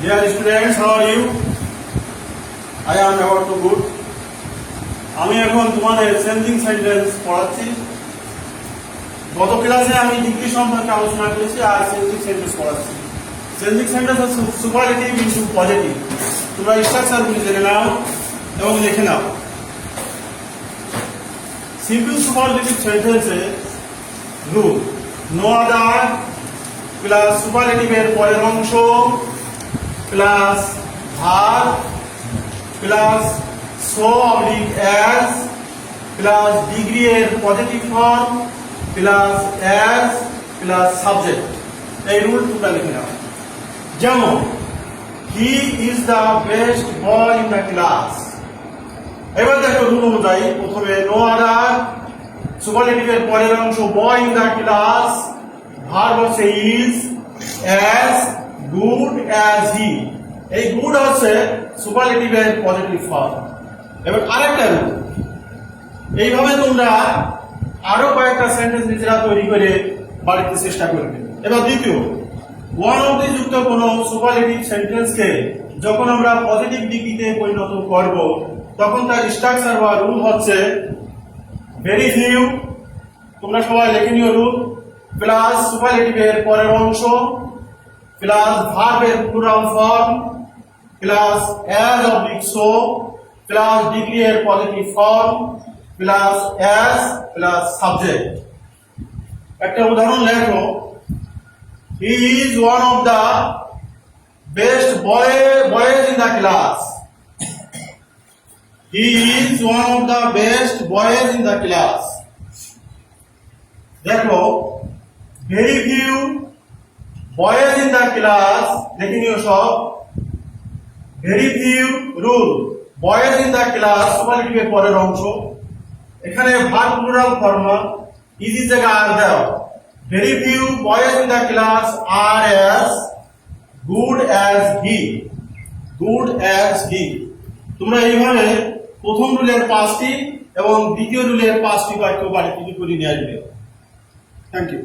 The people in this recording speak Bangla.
Dear students, how are you? I am about to good. আমি এখন তোমাদের সেন্সিং সেন্টেন্স পড়াচ্ছি গত ক্লাসে আমি ডিগ্রি সম্পর্কে আলোচনা করেছি আর সেন্সিং সেন্টেন্স পড়াচ্ছি sensing sentence superlative into positive তোমরা স্ট্রাকচারগুলি জেনে নাও এবং লিখে নাও সিম্পল সুপারলেটিভ সেন্টেন্সে রুল নো আদার প্লাস সুপারলেটিভের পরের অংশ plus verb plus so oblique as plus degree এর positive form plus as plus subject এই রুল তোমরা লিখে নাও। যেমন he is the best boy in the class এবার দেখো রুল অনুযায়ী প্রথমে নো আদার সুপারলেটিভের পরের অংশ boy in the class verb হচ্ছে ইজ গুড অ্যাজ হি এই গুড হচ্ছে সুপারলেটিভের পজিটিভ ফর্ম এবার আরেকটা রুল এইভাবে তোমরা আরও কয়েকটা সেন্টেন্স নিজেরা তৈরি করে বাড়িতে চেষ্টা করবে। এবার দ্বিতীয় ওয়ান অব্দি যুক্ত কোনো সুপারলেটিভ সেন্টেন্সকে যখন আমরা পজিটিভ ডিগ্রিতে পরিণত করব, তখন তার স্ট্রাকচার বা রুল হচ্ছে ভেরি ফিউ তোমরা সবাই লিখে নিও রুল প্লাস সুপারলেটিভের পরের অংশ প্লাস ভার্বের plural form plus as oblique so plus degree এর positive form plus as plus subject একটা উদাহরণ লেখো। He is one of the best boy boys in the class he is one of the best boys in the class দেখো very few boys in the class, দেখে নিও সব। Very few rule boys in the class সুপারলেটিভের পরের অংশ। এখানে ভার্ব প্লুরাল ফর্ম ইজি জায়গা আর দাও very few boys in the class R as good as he good as he তোমরা এইভাবে প্রথম রুলের পাঁচটি এবং দ্বিতীয় রুলের পাঁচটি বাক্য বাড়িতে করে নিয়ে আসবে। Thank you